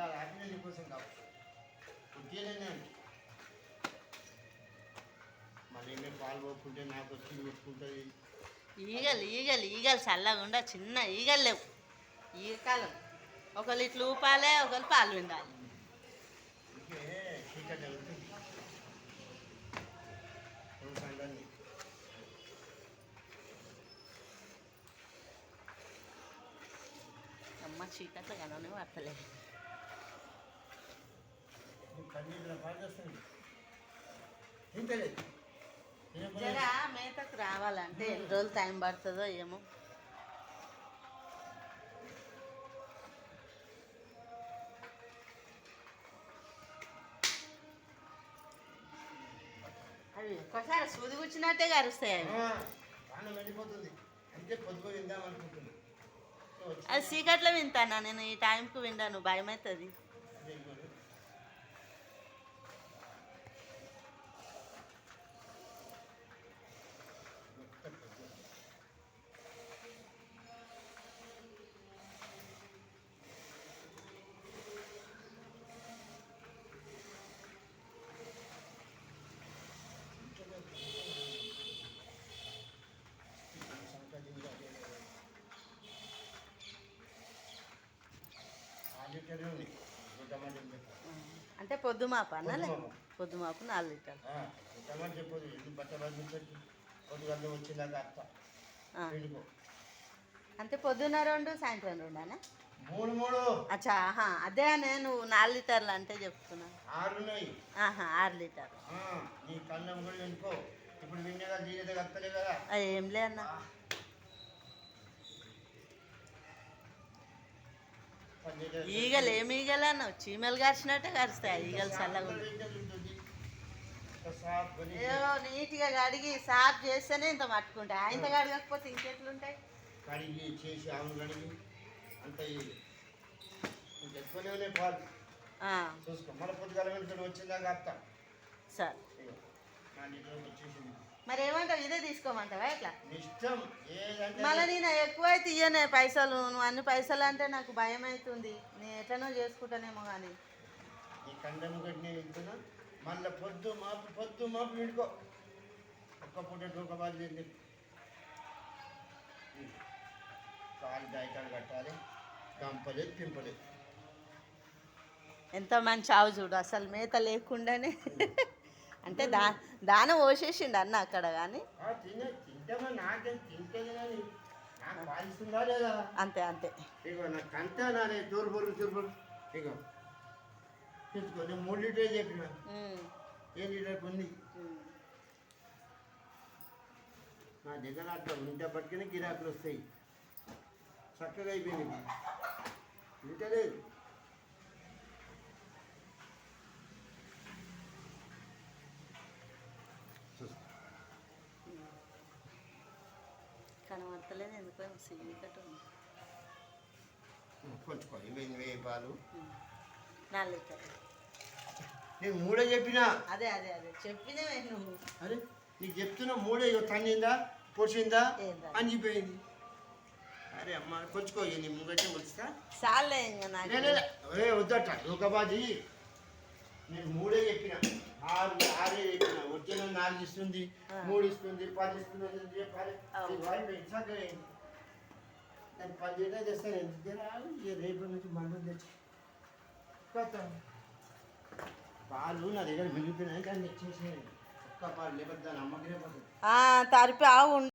నీకోసం కావు మళ్ళీ ఏమే పాలు పోకుంటే నాకు వచ్చి ఈగలు ఈగలు ఈగలు చల్లగా ఉండ చిన్న ఈగలు లేవు. ఈగ కాలం. ఒకళ్ళు ఇట్లా ఊపాలే ఒకళ్ళు పాలు సండాన్ని అమ్మ చీకట్లో కననే పడతలేదు. కన్నీళ్ళ పాలు చేస్తుంది తింటలేదు జరా మేతకు రావాలంటే ఎన్ని రోజులు టైం పడుతుందో ఏమో. అవి ఒక్కసారి సూది కూర్చున్నట్టే కరుస్తాయి అవి. ప్రాణం వెళ్ళిపోతుంది అంటే పొద్దుగా విందాం అనుకుంటుంది అది చీకట్లో వింటానా? నేను ఈ టైంకు విండాను భయం అవుతుంది అంటే పొద్దుమాప అన్నలే పొద్దుమాపు. పొద్దుమాపు నాలుగు లీటర్లు. చెప్పదు అత్త. అంటే పొద్దున్న రెండు సాయంత్రం రెండు మూడు మూడు. అచ్చా ఆహా. అదే నేను నాలుగు లీటర్లు అంటే చెప్తున్నా. ఆరు ఆహా ఆరు లీటర్లు. ఆ, నీ కన్నం కూడా వెళ్ళిపో. ఇప్పుడు విన్నగా దీనిదే కత్తలే కదా ఆ, ఏం లే అన్న. ఈగలు ఏమి ఈగలు అన్నావు చీమలు కరిచినట్టే కరుస్తాయి ఆ ఈగలు చల్లగా ఏదో నీట్గా కడిగి సాఫ్ చేస్తేనే ఇంత పట్టుకుంటాయి ఇంత కడగకపోతే ఇంకెట్లుంటాయి? కడిగి చేసి ఆవును కడిగి అంత పాలు. చూసుకో మన పొద్దుగల వెళ్తాడు వచ్చిందాక అత్త. సరే. మరి ఏమంటావు? ఇదే తీసుకోమంటావా? ఎట్లా? మళ్ళీ నేను ఎక్కువ అయితే ఇయ్యనే పైసలు. నువ్వు అన్ని పైసలు అంటే నాకు భయం అవుతుంది నేను ఎట్లనో చేసుకుంటానేమో కానీ ఈ కండము గడ్డి ఇస్తున్నా మళ్ళీ పొద్దు మాపు పొద్దు మాపు విడుకో ఒక్క పూట ఒక బాధ కాలు దాయికాలు కట్టాలి. పింపలేదు. ఎంత మంచి ఆవు చూడు. అసలు మేత లేకుండానే. అంటే దా దాన పోసేసిండు అన్న అక్కడ కానీ అంతే అంతే. నేను మూడు లీటర్ చెప్పిన. ఏ లీటర్ ఉంది. నా దగ్గర అట్లా ఉంటే పట్టుకుని గిరాకులు వస్తాయి. చక్కగా అయిపోయింది. ఇంటలేదు కనబడతలేదు ఎందుకో సీకట్ ఉంది. కొంచుకో ఇవేంది వేయి పాలు. నాలుగు లీటర్లు. నేను మూడే చెప్పినా. అదే అదే అదే. చెప్పినవే నువ్వు. అరే నీకు చెప్తున్నా మూడే తన్నిందా పొడిచిందా? అని చెప్పేయింది అరే అమ్మ కొంచుకో నీ ముంగట్టే వస్తా చాలే ఇంకా నాకు. వద్దట లోకబాజీ నేను మూడే చెప్పిన. ఆరు ఆరే చెప్పిన. వచ్చిన నాలుగు ఇస్తుంది. మూడు ఇస్తుంది పది ఇస్తుంది. దాన్ని పది. లీటర్ తెస్తాను ఎందుకు రేపు నుంచి మందు తెచ్చి కొత్త పాలు నా దగ్గర మిగిలిపోయినాయి కానీ తెచ్చేసేయండి ఒక్క పాలు లేకపోతే దాని అమ్మకి రేపు తరిపి ఆవు